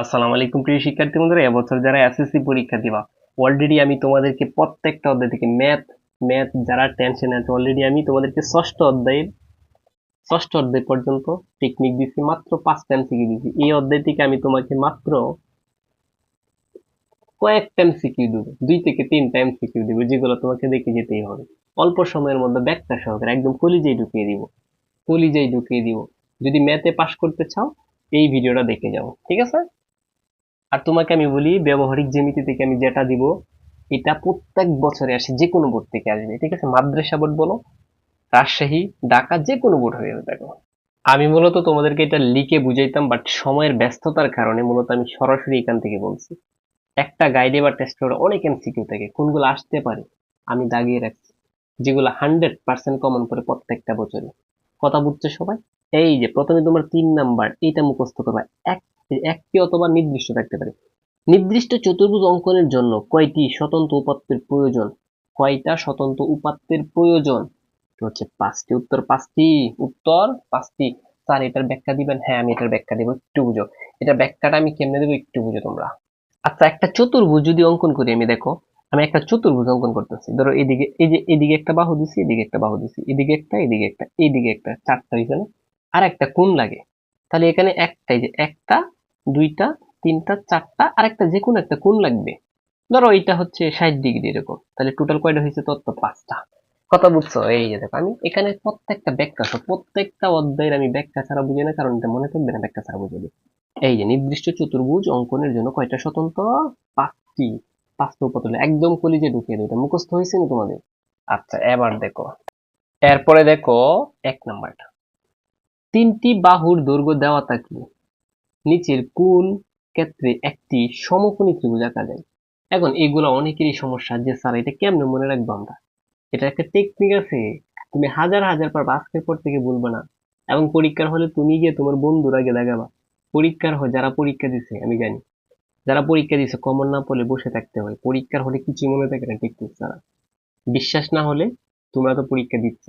আসসালামু আলাইকুম, প্রিয় শিক্ষার্থী বন্ধুরা। এবছর যারা এসএসসি পরীক্ষা দিবা অলরেডি আমি তোমাদেরকে প্রত্যেকটা অধ্যায় থেকে ম্যাথ ম্যাথ যারা টেনশন আছে অলরেডি আমি তোমাদেরকে ষষ্ঠ অধ্যায়ের, ষষ্ঠ অধ্যায় পর্যন্ত টেকনিক দিচ্ছি মাত্র পাঁচটা এমসিকিউ দিচ্ছি এই অধ্যায় থেকে আমি তোমাকে মাত্র কয়েকটা এমসিকিউ দেবো, দুই থেকে তিনটা এমসিকিউ দেবো, যেগুলো তোমাকে দেখে যেতেই হবে। অল্প সময়ের মধ্যে ব্যাখ্যা সহকারে একদম কলিজাই ঢুকিয়ে দিব কলিজাই ঢুকিয়ে দিব। যদি ম্যাথে পাশ করতে চাও, এই ভিডিওটা দেখে যাও, ঠিক আছে? আর তোমাকে আমি বলি, ব্যবহারিক জ্যামিতি থেকে আমি যেটা দিব, এটা প্রত্যেক বছরে আসে যে কোনো বোর্ড থেকে আসবে। ঠিক আছে? মাদ্রাসা বোর্ড বলো, রাজশাহী, ঢাকা যে কোনো বোর্ড হয়ে যাবে, দেখো। আমি মূলত তোমাদেরকে এটা লিখে বুঝাইতাম বাট সময়ের ব্যস্ততার কারণে মূলত আমি সরাসরি এখান থেকে বলছি। একটা গাইডে বা টেস্ট করে অনেক এমসিকিউ থাকে, কোনগুলো আসতে পারে, আমি দাগিয়ে রাখছি, যেগুলো হান্ড্রেড পার্সেন্ট কমন করে প্রত্যেকটা বছরে কথা বুঝছ সবাই? এই যে, প্রথমে তোমার তিন নাম্বার, এইটা মুখস্থ করবা, এক একটি অথবা নির্দিষ্ট থাকতে পারে। নির্দিষ্ট চতুর্ভুজ অঙ্কনের জন্য কয়টি স্বতন্ত্র উপাত্তের প্রয়োজন? কয়টা স্বতন্ত্র উপাত্তের প্রয়োজন? হচ্ছে পাঁচটি। উত্তর পাঁচটি। উত্তর পাঁচটি। স্যার, এটার ব্যাখ্যা দিবেন? হ্যাঁ আমি এটার ব্যাখ্যা দেবো। একটু বুঝো। এটা ব্যাখ্যাটা আমি কেমনে দেবো? একটু বুঝো তোমরা। আচ্ছা একটা চতুর্ভুজ যদি অঙ্কন করি, আমি দেখো, আমি একটা চতুর্ভুজ অঙ্কন করতেছি। ধরো এদিকে, এই যে এদিকে একটা বাহু দিছি, এদিকে একটা বাহু দিছি, এদিকে একটা এদিকে একটা এদিকে একটা, চারটা এখানে আর একটা কোন লাগে। তাহলে এখানে একটাই যে একটা দুইটা, তিনটা, চারটা আর একটা যে কোনো একটা কোণ লাগবে। ধরো এইটা হচ্ছে ষাট ডিগ্রি এরকম, তাহলে টোটাল কয়টা হয়েছে? তত পাঁচটা। কথা বুঝছ? এই যে দেখো, আমি এখানে প্রত্যেকটা ব্যাখ্যা প্রত্যেকটা অধ্যায়ের আমি ব্যাখ্যা ছাড়া বুঝি না, কারণ এটা মনে থাকবে না, ব্যাখ্যা ছাড়া বুঝে। এই যে নির্দিষ্ট চতুর্ভুজ অঙ্কনের জন্য কয়টা স্বতন্ত্র? পাঁচটি। পাঁচটা উপাদান একদম কলিজে ঢুকিয়ে দেবে এটা মুখস্থ হয়েছে না তোমাদের? আচ্ছা এবার দেখো। এরপরে দেখো, এক নাম্বারটা। তিনটি বাহুর দৈর্ঘ্য দেওয়া থাকলে নিচের কোন ক্ষেত্রে একটি সমকোণী ত্রিভুজ আঁকা যায়? এখন এগুলো অনেকেরই সমস্যা যে স্যার, এটা কেমনে মনে রাখব আমরা? এটা একটা টেকনিক আছে। তুমি হাজার হাজার পর আজকের পর থেকে বলবে না। এবং পরীক্ষার হলে তুমি গিয়ে তোমার বন্ধুর আগে দেখাবা। পরীক্ষার হয় যারা পরীক্ষা দিছে, আমি জানি। যারা পরীক্ষা দিছে কমন না পড়লে বসে থাকতে হয়। পরীক্ষার হলে কিছু মনে থাকে না টেকনিক ছাড়া বিশ্বাস না হলে তোমরা তো পরীক্ষা দিচ্ছ।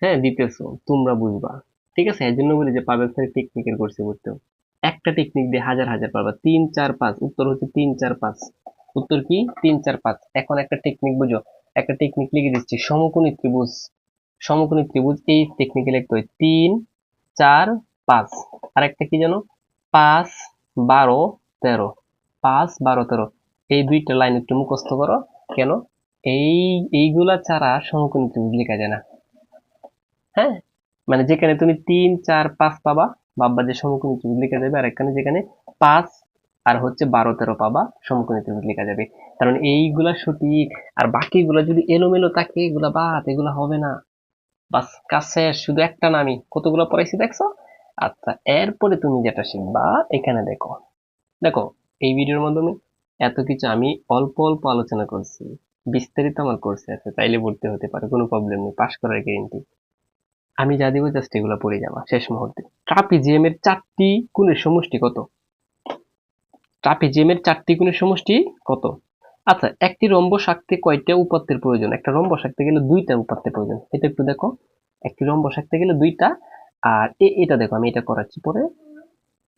হ্যাঁ দিতেছো। তোমরা বুঝবা। ঠিক আছে? এর জন্য বলি যে পাবেল স্যার টেকনিকের কোর্সে পড়তেও একটা টেকনিক দিয়ে হাজার হাজার পারবা। তিন, চার, পাঁচ, উত্তর হচ্ছে তিন, চার, পাঁচ। উত্তর কি? তিন, চার, পাঁচ। এখন একটা টেকনিক বুঝো। একটা টেকনিক লিখে দিচ্ছি। সমকোণী ত্রিভুজ। সমকোণী ত্রিভুজ এই টেকনিকে লিখতে হয়। তিন, চার, পাঁচ। আর একটা কি জানো? পাঁচ, বারো, তেরো। পাঁচ, বারো, তেরো। এই দুইটা লাইন একটু মুখস্থ করো। কেন? এই, এইগুলা ছাড়া সমকোণী ত্রিভুজ লেখা যায় না। হ্যাঁ? মানে যেখানে তুমি তিন, চার, পাঁচ পাবা যে সমকোণী ত্রিভুজ লেখা যাবে, আর এখানে যেখানে পাঁচ আর হচ্ছে বারো তেরো পাবা সমকোণী ত্রিভুজ লেখা যাবে। কারণ এইগুলা সঠিক, আর বাকিগুলা যদি এলোমেলো থাকে, এগুলা বাদ, এগুলা হবে না। বাস শেষ, শুধু একটা নামই কতগুলো পড়াইছি দেখছ? আচ্ছা এরপরে তুমি যেটা শিখবা, এখানে দেখো। দেখো, এই ভিডিওর মাধ্যমে এত কিছু আমি অল্প অল্প আলোচনা করছি, বিস্তারিত আমার কোর্সে আছে, চাইলে ভর্তি হতে পারে, কোনো প্রবলেম নেই পাশ করার গ্যারেন্টি আমি যা দিব জাস্ট এগুলো পড়ে যাবা, শেষ মুহূর্তে। ট্রাপিজিয়াম এর চারটি কোণের সমষ্টি কত? ট্রাপিজিয়াম এর চারটি কোণের সমষ্টি কত? আচ্ছা একটি রম্বস আঁকতে কয়টা উপাত্তের প্রয়োজন? একটা রম্বস আঁকতে গেলে দুইটা উপাত্তের প্রয়োজন। এটা একটু দেখো। একটি রম্বস আঁকতে গেলে দুইটা, আর এ- এটা দেখো, আমি এটা করাচ্ছি পরে।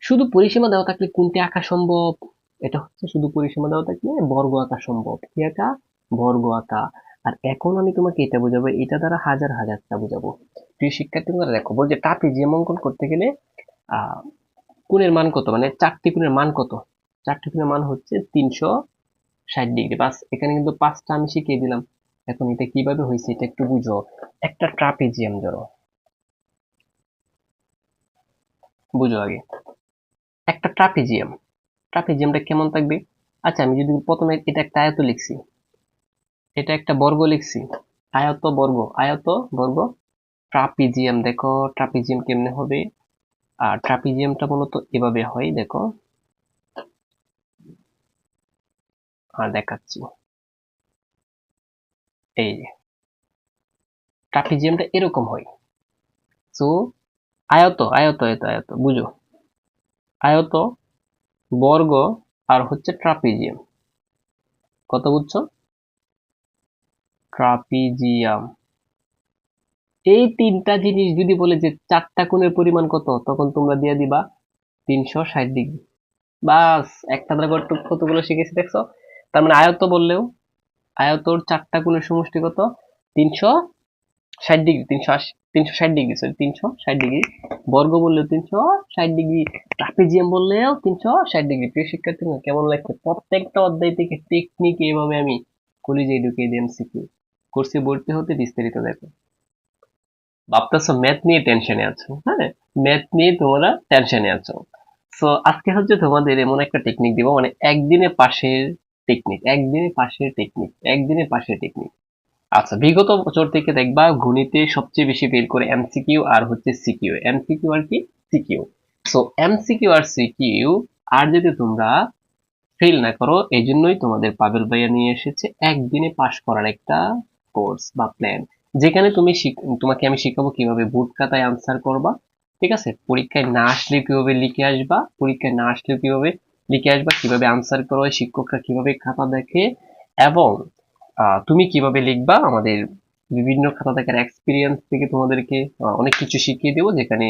শুধু পরিসীমা দেওয়া থাকলে কোনটি আঁকা সম্ভব? এটা হচ্ছে শুধু পরিসীমা দেওয়া থাকলে বর্গ আঁকা সম্ভব। কি আঁকা? বর্গ আঁকা। আর এখন আমি তোমাকে এটা বোঝাবো, এটা দ্বারা হাজার হাজারটা বোঝাবো। প্রিয় শিক্ষার্থী তোমরা দেখো, বলছে ট্রাপিজিয়াম অঙ্কন করতে গেলে কোণের মান কত? মানে চারটি কোণের মান কত? চারটি কোণের মান হচ্ছে তিনশো ষাট ডিগ্রি। বাস, এখানে কিন্তু পাঁচটা আমি শিখিয়ে দিলাম। এখন এটা কীভাবে হয়েছে এটা একটু বুঝো। একটা ট্রাপিজিয়াম ধরো। বুঝো আগে। একটা ট্রাপিজিয়াম। ট্রাপিজিয়ামটা কেমন থাকবে? আচ্ছা আমি যদি প্রথমে এটা একটা আয়ত লিখছি। এটা একটা বর্গ লিখছি। আয়ত বর্গ আয়ত বর্গ ট্রাপিজিয়াম। দেখো, ট্রাপিজিয়াম কেমনে হবে? আর ট্রাপিজিয়ামটা মূলত এভাবে হয়, দেখো। আর দেখাচ্ছি। এই যে, ট্রাপিজিয়ামটা এরকম হয়। সো, আয়ত আয়ত আয়ত আয়ত, বুঝো। আয়ত বর্গ আর হচ্ছে ট্রাপিজিয়াম। কত বুঝছ? ট্রাপিজিয়াম। এই তিনটা জিনিস যদি বলে যে চারটা কোণের পরিমাণ কত, তখন তোমরা দিয়ে দিবা তিনশো ষাট ডিগ্রি। বাস, একটা দ্বারা কত- কতগুলো শিখেছি দেখছ? তার মানে আয়ত বললেও, আয়তর চারটা গুণের সমষ্টি কত? তিনশো ষাট ডিগ্রি, তিনশো আশি, তিনশো ষাট ডিগ্রি সরি তিনশো ষাট ডিগ্রি। বর্গ বললেও তিনশো ষাট ডিগ্রি, ট্রাপিজিয়াম বললেও তিনশো ষাট ডিগ্রি। প্রিয় শিক্ষার্থী কেমন লাগছে? প্রত্যেকটা অধ্যায় থেকে টেকনিক এভাবে আমি কলেজে ঢুকিয়ে দিয়ে শিখি কোর্সে ভর্তি হতে বিস্তারিত দেখো। ভাবতেছো ম্যাথ নিয়ে টেনশনে আছো হ্যাঁ? ম্যাথ নিয়ে তোমরা টেনশনে আছো। সো আজকে হচ্ছে তোমাদের এমন একটা টেকনিক দিব মানে একদিনে পাশের টেকনিক একদিনে পাশের টেকনিক একদিনে পাশের টেকনিক আচ্ছা বিগত বছর থেকে দেখবা গণিতে সবচেয়ে বেশি বের করে এমসিকিউ আর হচ্ছে সিকিউ এমসিকিউ আর কি? সিকিউ সো এমসিকিউ আর সিকিউ আর যদি তোমরা ফেল না করো এই জন্যই তোমাদের পাবেল ভাইয়া নিয়ে এসেছে, একদিনে পাশ করার একটা কোর্স বা প্ল্যান যেখানে তুমি তোমাকে আমি শিখাবো কীভাবে বুট খাতায় আনসার করবা, ঠিক আছে? পরীক্ষায় না আসলে কীভাবে লিখে আসবা, পরীক্ষায় না আসলে কীভাবে লিখে আসবা, কীভাবে আনসার করো শিক্ষকরা কীভাবে খাতা দেখে, এবং তুমি কীভাবে লিখবা, আমাদের বিভিন্ন খাতা দেখার এক্সপিরিয়েন্স থেকে তোমাদেরকে অনেক কিছু শিখিয়ে দেবো, যেখানে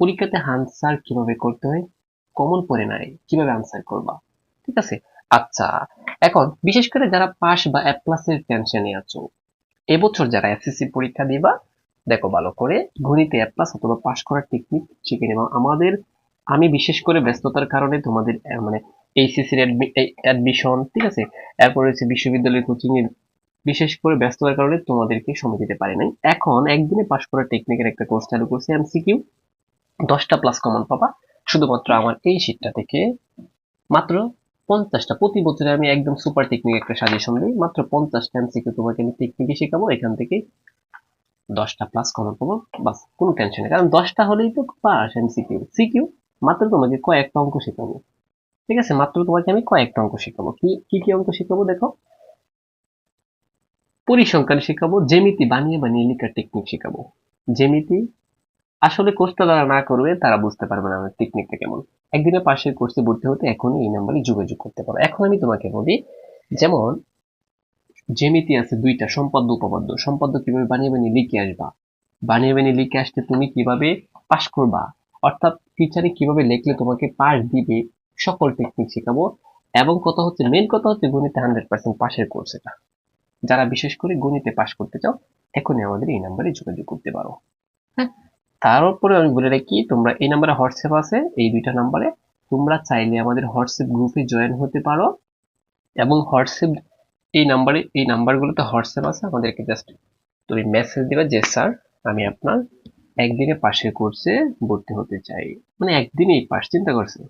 পরীক্ষাতে আনসার কীভাবে করতে হয় কমন পড়ে নাই কীভাবে আনসার করবা, ঠিক আছে? আচ্ছা এখন বিশেষ করে যারা পাস বা এ প্লাসের টেনশনে আছো, এবছর যারা এসএসসি পরীক্ষা দিবা, দেখো ভালো করে গণিতে এ প্লাস অথবা পাস করার টেকনিক শিখে নেবা। আমাদের, আমি বিশেষ করে ব্যস্ততার কারণে তোমাদের মানে এইচএসসির অ্যাডমিশন ঠিক আছে? এরপর হচ্ছে বিশ্ববিদ্যালয়ের কোচিং এর বিশেষ করে ব্যস্ততার কারণে তোমাদেরকে সময় দিতে পারি নাই। এখন একদিনে পাস করার টেকনিকের একটা কোর্স চালু করছি এমসিকিউ দশটা প্লাস কমন পাবা। শুধুমাত্র আমার এই শীটটা থেকে মাত্র পঞ্চাশটা। প্রতি বছরে আমি একদম সুপার টেকনিক একটা সাজেশন দিই। মাত্র পঞ্চাশটা এমসিকিউ তোমাকে আমি টেকনিকে শেখাবো। এখান থেকে দশটা প্লাস কমন পাবো বাস, কোনো টেনশন নেই। কারণ দশটা হলেই তো পাস এমসিকিউ সিকিউ মাত্র তোমাকে কয়েকটা অঙ্ক শেখাবো। ঠিক আছে? মাত্র তোমাকে আমি কয়েকটা অঙ্ক শেখাবো। কি কি কি অঙ্ক শেখাবো দেখো? পরিসংখ্যান শেখাবো। জ্যামিতি বানিয়ে বানিয়ে লেখার টেকনিক শেখাবো। জ্যামিতি আসলে কোর্সটা যারা না করবে, তারা বুঝতে পারবে না আমার টেকনিকটা কেমন। একদিনে পাশের কোর্সে ভর্তি হতে এখনই এই নাম্বারে যোগাযোগ করতে পারো। এখন আমি তোমাকে বলি, যেমন জ্যামিতি আছে দুইটা, সম্পাদ্য, উপপাদ্য। সম্পাদ্য কীভাবে বানিয়ে বানিয়ে লিখে আসবা? বানিয়ে বানিয়ে লিখে আসতে তুমি কীভাবে পাশ করবা? অর্থাৎ টিচারে কীভাবে লিখলে তোমাকে পাস দিবে? সকল টেকনিক শেখাবো। এবং কথা হচ্ছে মেন কথা হচ্ছে গণিতে হান্ড্রেড পার্সেন্ট পাশের কোর্স এটা। যারা বিশেষ করে গণিতে পাশ করতে চাও, এখনই আমাদের এই নাম্বারে যোগাযোগ করতে পারো। হ্যাঁ। তারপরে আমি বলে রাখি, তোমরা এই নাম্বারে হোয়াটসঅ্যাপ আছে, এই দুইটা নাম্বারে। তোমরা চাইলে আমাদের হোয়াটসঅ্যাপ গ্রুপে জয়েন হতে পারো এবং হোয়াটসঅ্যাপ, এই নাম্বারে, এই নাম্বারগুলোতে হোয়াটসঅ্যাপ আছে, আমাদেরকে জাস্ট তুমি মেসেজ দিবে যে, স্যার, আমি আপনার একদিনে পাশের কোর্সে ভর্তি হতে চাই। মানে একদিনেই পাস, চিন্তা করছে?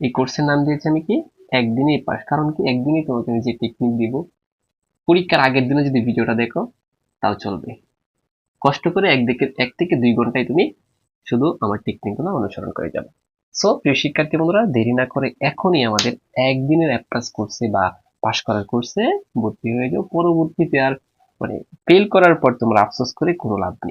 এই কোর্সের নাম দিয়েছি আমি কি? একদিনেই পাস। কারণ কি? একদিনেই তোমাকে আমি যে টেকনিক দিব, পরীক্ষার আগের দিনে যদি ভিডিওটা দেখো, তাও চলবে। কষ্ট করে একদিকে এক থেকে দুই ঘন্টায় তুমি শুধু আমার টেকনিকগুলো অনুসরণ করে যাবে। সো প্রিয় শিক্ষার্থী বন্ধুরা, দেরি না করে এখনই আমাদের একদিনের অ্যাপ্রাস কোর্সে বা পাশ করার কোর্সে ভর্তি হয়ে যাও। পরবর্তীতে আর মানে ফেল করার পর তোমরা আফসোস করে কোনো লাভ নেই।